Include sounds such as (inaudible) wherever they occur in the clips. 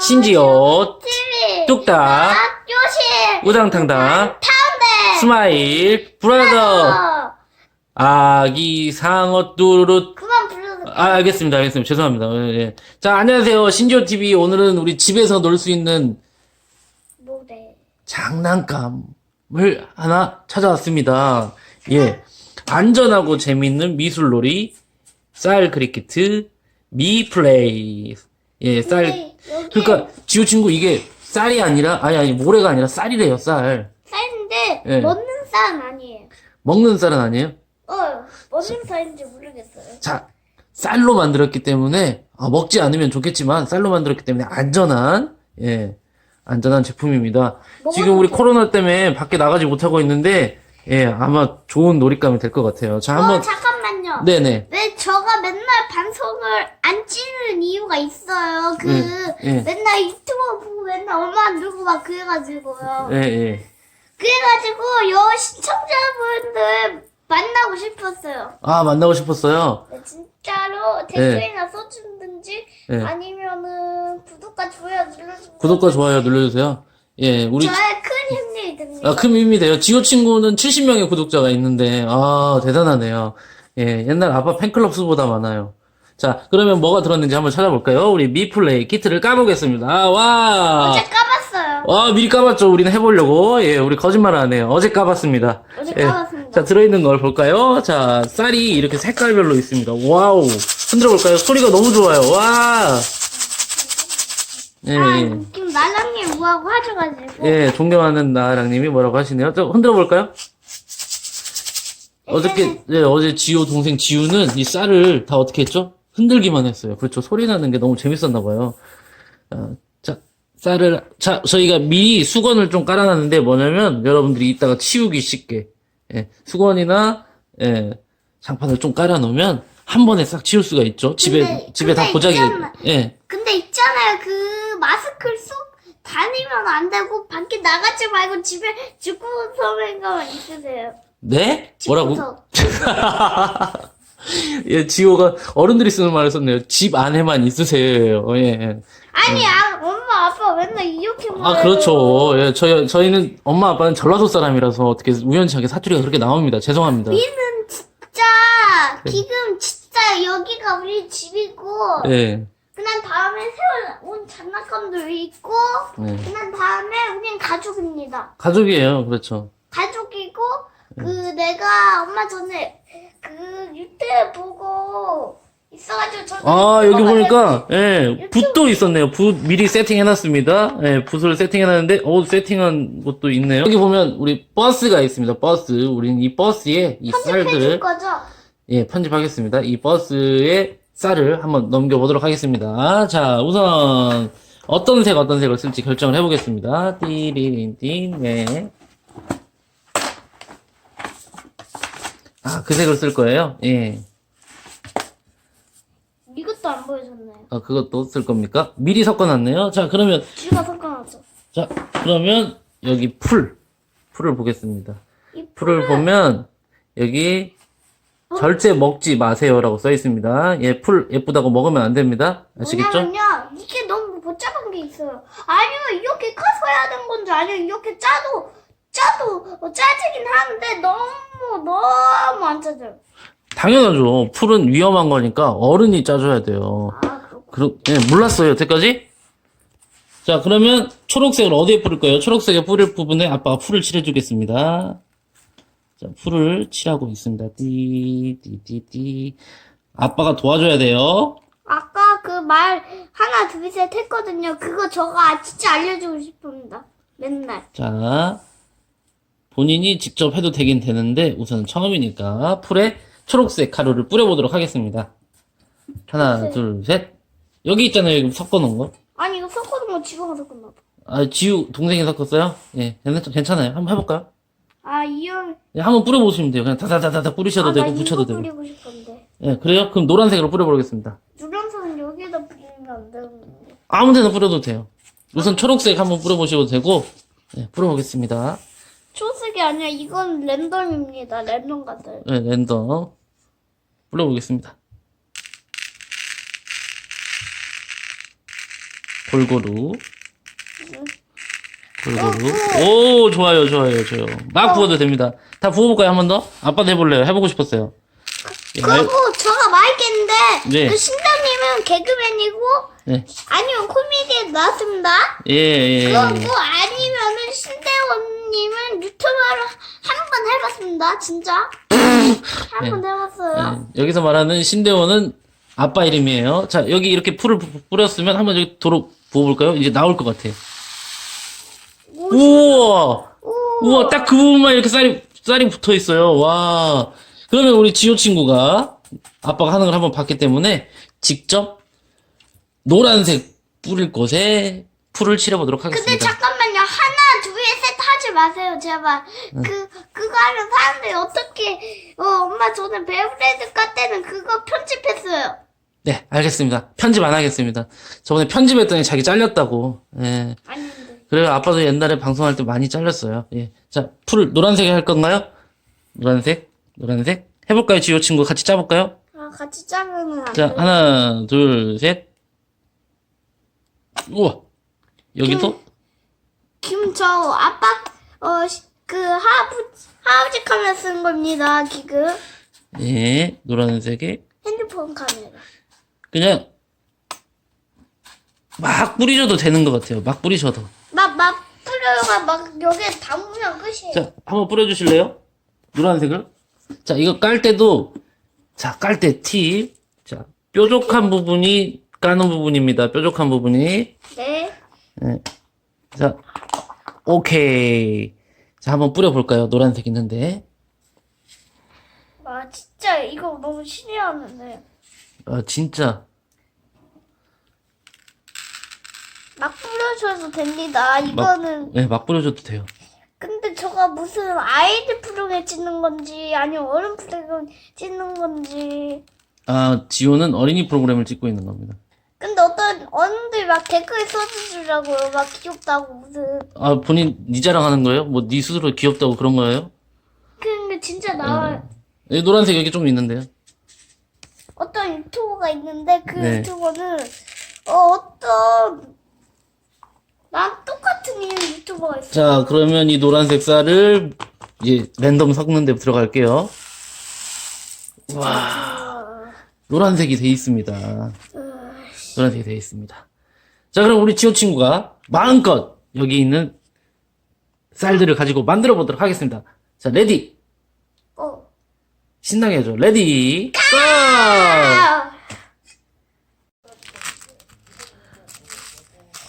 신지요 TV 뚝딱 요시 우당탕당 타운데 스마일 브라더 아기 상어 뚜루루. 그만 불러도 아 알겠습니다. 알겠습니다. 죄송합니다. 예, 예. 자 안녕하세요. 신지요 TV 오늘은 우리 집에서 놀 수 있는 뭐래? 장난감을 하나 찾아왔습니다. 예. 안전하고 재밌는 미술놀이 쌀 크리켓 미플레이. 예쌀 근데 여기 그러니까 지호 친구 이게 쌀이 아니라 아니 아니 모래가 아니라 쌀이래요 쌀. 쌀인데 예. 먹는 쌀은 아니에요. 먹는 쌀은 아니에요? 어 먹는 쌀인지 모르겠어요. 자 쌀로 만들었기 때문에 아, 먹지 않으면 좋겠지만 쌀로 만들었기 때문에 안전한 예 안전한 제품입니다. 지금 우리 코로나 때문에 밖에 나가지 못하고 있는데 예 아마 좋은 놀잇감이 될 것 같아요. 자 어 한번 잠깐만요. 네네. 왜 저가 맨날 방송을 안 찍는 이유가 있어요 그 예, 예. 맨날 유튜브 보고 맨날 엄마 누르고 막 그래가지고요 예 예. 그래가지고 요 시청자분들 만나고 싶었어요 아 만나고 싶었어요 네, 진짜로 댓글이나 써주든지 예. 아니면은 구독과 좋아요 눌러주고 구독과 좋아요 눌러주세요 예 우리 저의 큰 힘이 됩니다. 아, 큰 힘이 돼요. 지호 친구는 70명의 구독자가 있는데, 아, 대단하네요. 예, 옛날 아빠 팬클럽 수보다 많아요. 자, 그러면 뭐가 들었는지 한번 찾아볼까요? 우리 미플레이 키트를 까보겠습니다. 아, 와! 어제 까봤어요. 와, 미리 까봤죠. 우리는 해보려고. 예, 우리 거짓말 안 해요. 어제 까봤습니다. 어제 예. 까봤습니다. 자, 들어있는 걸 볼까요? 자, 쌀이 이렇게 색깔별로 있습니다. 와우. 흔들어 볼까요? 소리가 너무 좋아요. 와! 예, 아, 예. 웃긴 말랑님 뭐하고 하셔가지고. 예, 존경하는 나랑님이 뭐라고 하시네요. 좀 흔들어 볼까요? 어저께, 예, 어제 지호 동생 지우는 이 쌀을 다 어떻게 했죠? 흔들기만 했어요. 그렇죠. 소리 나는 게 너무 재밌었나 봐요. 어, 자, 쌀을, 자, 저희가 미리 수건을 좀 깔아놨는데 뭐냐면 여러분들이 이따가 치우기 쉽게, 예, 수건이나, 예, 장판을 좀 깔아놓으면 한 번에 싹 치울 수가 있죠. 집에, 근데- 집에 다 근데 고작이, 있잖아. 예. 근데 있잖아요. 그 마스크를 쏙 다니면 안 되고 밖에 나가지 말고 집에 집구석에만 있으세요. 네? 뭐라고? (laughs) 예, 지호가 어른들이 쓰는 말을 썼네요. 집 안에만 있으세요. 예. 아니, 아, 엄마, 아빠 맨날 이렇게 말해요. 아, 그렇죠. 예, 저희, 저희는 엄마 아빠는 전라도 사람이라서 어떻게 우연치하게 사투리가 그렇게 나옵니다. 죄송합니다. 우리는 진짜 지금 진짜 여기가 우리 집이고 예. 그난 다음에 새로 온 장난감도 있고 네. 그난 다음에 우린 가족입니다. 가족이에요. 그렇죠. 가족이고 그 네. 내가 엄마 전에 그 유튜브 보고 있어가지고 저 아, 여기 보니까, 예, 붓도 있었네요. 붓 미리 세팅해놨습니다. 예, 붓을 세팅해놨는데, 어 세팅한 것도 있네요. 여기 보면 우리 버스가 있습니다. 버스. 우린 이 버스에 이 편집해줄 쌀들을 거죠? 예, 편집하겠습니다. 이 버스에 쌀을 한번 넘겨보도록 하겠습니다. 자, 우선, 어떤 색, 어떤 색을 쓸지 결정을 해보겠습니다. 띠리린띵, 네. 아, 그 색을 쓸 거예요? 예. 이것도 안 보여줬네요. 아, 그것도 쓸 겁니까? 미리 섞어놨네요. 자, 그러면, 쥐가 섞어놨어. 자, 그러면, 여기 풀. 풀을 보겠습니다. 이 풀을 보면, 여기, 절대 먹지 마세요라고 써 있습니다. 예, 풀 예쁘다고 먹으면 안 됩니다. 아시겠죠? 뭐냐면요 이게 너무 복잡한 게 있어요. 아니면 이렇게 커서 해야 되는 건지 아니면 이렇게 짜도 짜도 어, 짜지긴 하는데 너무 너무 안 짜져요. 당연하죠. 풀은 위험한 거니까 어른이 짜줘야 돼요. 아 그렇고 그러, 예, 몰랐어요, 여태까지? 자, 그러면 초록색을 어디에 뿌릴 거예요? 초록색에 뿌릴 부분에 아빠가 풀을 칠해주겠습니다. 자, 풀을 칠하고 있습니다. 띠, 띠, 띠, 띠. 아빠가 도와줘야 돼요. 아까 그 말 하나 둘셋 했거든요. 그거 저가 진짜 알려주고 싶습니다. 맨날. 자, 본인이 직접 해도 되긴 되는데, 우선 처음이니까 풀에 초록색 가루를 뿌려보도록 하겠습니다. 하나, 둘, 셋. 여기 있잖아요, 여기 섞어놓은 거. 아니 이거 섞어둔 거 지금 섞었나 봐. 아, 지우, 동생이 섞었어요? 예, 괜찮- 괜찮아요. 한번 해볼까요? 아 이형 예, 한번 뿌려보시면 돼요. 그냥 다다다다다 뿌리셔도 아, 되고, 나 붙여도 되고. 뿌리고 싶은데. 예, 그래요? 그럼 노란색으로 뿌려보겠습니다. 누런선은 여기에다 뿌리면 안 되는데. 아무 데나 뿌려도 돼요. 우선 초록색 한번 뿌려보셔도 되고, 예, 뿌려보겠습니다. 초록색이 아니라 이건 랜덤입니다. 랜덤 같아요. 예, 랜덤. 뿌려보겠습니다. 골고루. 골고루. 오, 좋아요, 좋아요, 좋아요. 막 부어도 됩니다. 다 부어볼까요, 한 번 더? 아빠도 해볼래요. 해보고 싶었어요. 예, 말- 그리고 저가 말했겠는데 네. 그 신장님은 개그맨이고 네. 아니면 코미디에 나왔습니다. 예, 예, 예. 그리고 아니면은 신대원님은 유튜버를 한 번 해봤습니다. 진짜 (laughs) 한 번 해봤어요. 예, 여기서 말하는 신대원은 아빠 이름이에요. 자, 여기 이렇게 풀을 부- 뿌렸으면 한번 여기 도로 부어볼까요? 이제 나올 것 같아. 우와! 우와, 딱 그 부분만 이렇게 쌀이, 쌀이 붙어 있어요. 와. 그러면 우리 지호 친구가 아빠가 하는 걸 한번 봤기 때문에 직접 노란색 뿌릴 곳에 풀을 칠해보도록 근데 하겠습니다. 하지 마세요. 제발. 그, 그거 하면 사람들이 어떻게, 어, 엄마 저는 까 때는 그거 편집했어요. 네, 알겠습니다. 편집 안 하겠습니다. 저번에 편집했더니 자기 잘렸다고. 예. 아닌데. 그래요. 아빠도 옛날에 방송할 때 많이 잘렸어요. 예. 자, 풀 노란색에 할 건가요? 노란색? 노란색? 해볼까요? 지호 친구 같이 짜볼까요? 아, 같이 짜면은 안 자, 돼. 하나, 둘, 셋. 우와. 여기도? 지금 저 아빠, 어, 시- 그, 하아버지, 하아버지 카메라 쓴 겁니다. 지금. 예. 노란색에. 핸드폰 카메라. 그냥 막 뿌리셔도 되는 것 같아요. 막 뿌리셔도. 막, 막, 풀려가 막, 여기에 담으면 끝이에요. 자, 한번 뿌려주실래요? 노란색을. 자, 이거 깔 때도, 자, 깔 때 팁. 자, 뾰족한 부분이 까는 부분입니다. 뾰족한 부분이. 네. 네. 자, 오케이. 자, 한번 뿌려볼까요? 노란색 있는데. 아, 진짜 이거 너무 신기하는데. 아, 진짜. 막 뿌려줘도 됩니다. 이거는. 네, 막 뿌려줘도 돼요. 근데 저가 무슨 아이들 프로그램 찍는 건지 아니면 어른 프로그램 찍는 건지 아, 지호는 어린이 프로그램을 찍고 있는 겁니다. 근데 어떤 어른들 막 댓글 써주더라고요 막 귀엽다고 무슨 아, 본인 니 자랑하는 거예요? 뭐, 니 스스로 귀엽다고 그런 거예요? 그게 진짜 나와요 예, 노란색 여기 좀 있는데요. 어떤 유튜버가 있는데 그 네. 유튜버는 어, 어떤 난 똑같은 이름 유튜버가 있어 자, 그러면 이 노란색 쌀을 이제 랜덤 섞는 데 들어갈게요. 와, 노란색이 돼 있습니다. 노란색이 돼 있습니다. 자, 그럼 우리 지호 친구가 마음껏 여기 있는 쌀들을 가지고 만들어 보도록 하겠습니다. 자, 레디. 어. 신나게 해줘. 레디. 고! 아,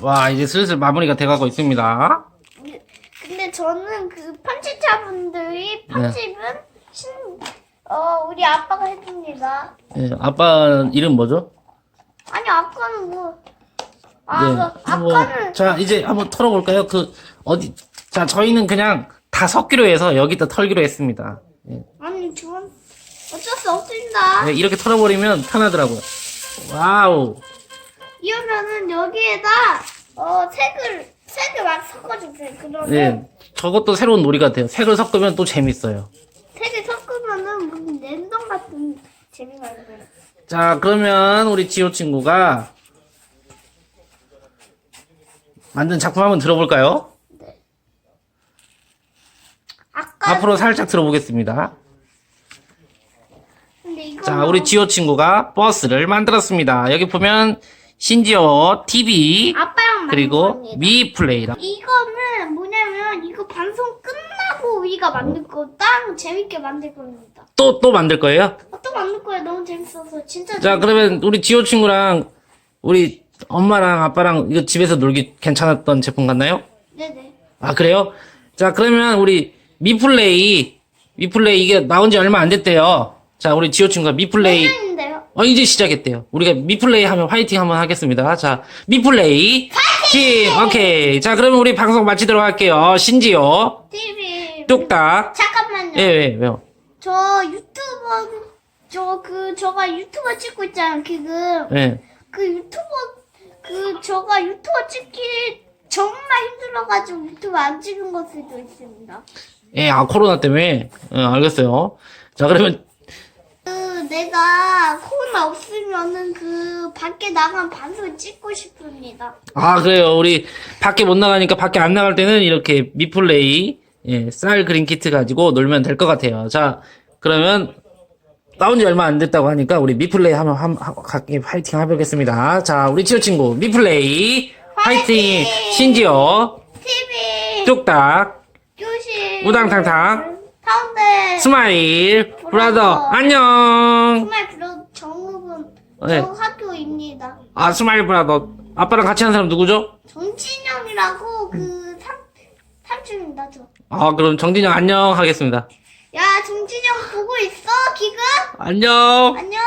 와, 이제 슬슬 마무리가 돼가고 있습니다. 근데 저는 그 편집자분들이 네. 편집은 신, 어, 우리 아빠가 해줍니다. 예, 아빠 이름 뭐죠? 아니, 아까는 뭐, 아, 네. 그 뭐, 아까는, 자, 이제 한번 털어볼까요? 그, 어디, 자, 저희는 그냥 다 섞기로 해서 여기다 털기로 했습니다. 예. 아니, 저는 어쩔 수 없습니다. 네, 이렇게 털어버리면 편하더라고요. 와우. 이러면은 여기에다, 어, 색을, 색을 막 섞어주세요. 그러면, 네, 저것도 새로운 놀이가 돼요. 색을 섞으면 또 재밌어요. 색을 섞으면은 무슨 랜덤 같은 재미가 있어요. 자, 그러면 우리 지호 친구가 만든 작품 한번 들어볼까요? 아까, 앞으로 살짝 들어보겠습니다. 근데 이거. 자, 우리 지호 친구가 버스를 만들었습니다. 여기 보면 신지호 TV 아빠랑 만든 그리고 겁니다. 미 플레이라. 이거는 뭐냐면, 이거 방송 끝나고 우리가 만들 거, 땅 재밌게 만들 겁니다. 또, 또 만들 거예요? 어, 또 만들 거예요. 너무 재밌어서. 진짜. 자, 그러면 우리 지호 친구랑 우리 엄마랑 아빠랑 이거 집에서 놀기 괜찮았던 제품 같나요? 네네. 아, 그래요? 자, 그러면 우리 미플레이, 미플레이 이게 나온 지 얼마 안 됐대요. 자, 우리 지호 친구가 미플레이, 인데요 어, 이제 시작했대요. 우리가 미플레이 하면 화이팅 한번 하겠습니다. 자, 미플레이. 파이팅! 오케이. 자, 그러면 우리 방송 마치도록 할게요. 신지호, TV. 뚝딱. 잠깐만요. 예, 예, 왜요? 저 유튜버 저 그 저가 유튜버 찍고 있잖아요 지금 예. 그 유튜버 그 저가 유튜버 찍기 정말 힘들어가지고 유튜브 안 찍은 걸 수도 있습니다. 예, 아, 코로나 때문에. 어, 알겠어요. 자, 그러면, 그 내가 코로나 없으면은 그 밖에 나간 반석을 찍고 싶습니다. 아, 그래요. 우리 밖에 못 나가니까 밖에 안 나갈 때는 이렇게 미플레이, 예, 쌀 그린 키트 가지고 놀면 될 것 같아요. 자, 그러면 나온 지 얼마 안 됐다고 하니까 우리 미플레이 한번 한, 한, 같이 화이팅 해보겠습니다. 자, 우리 치우 친구, 미플레이, 화이팅! 신지어, TV, 뚝딱, 교실, 우당탕탕, 파운데, 스마일, 브라더, 안녕! 정말 부러 정읍은 네. 저 학교입니다. 아, 스마일 브라더. 아빠랑 같이 하는 사람 누구죠? 정진영이라고 그 삼, 삼촌입니다, 저. 아, 그럼 정진영 안녕 하겠습니다. 야, 김치정 보고 있어, 기근? 안녕. 안녕.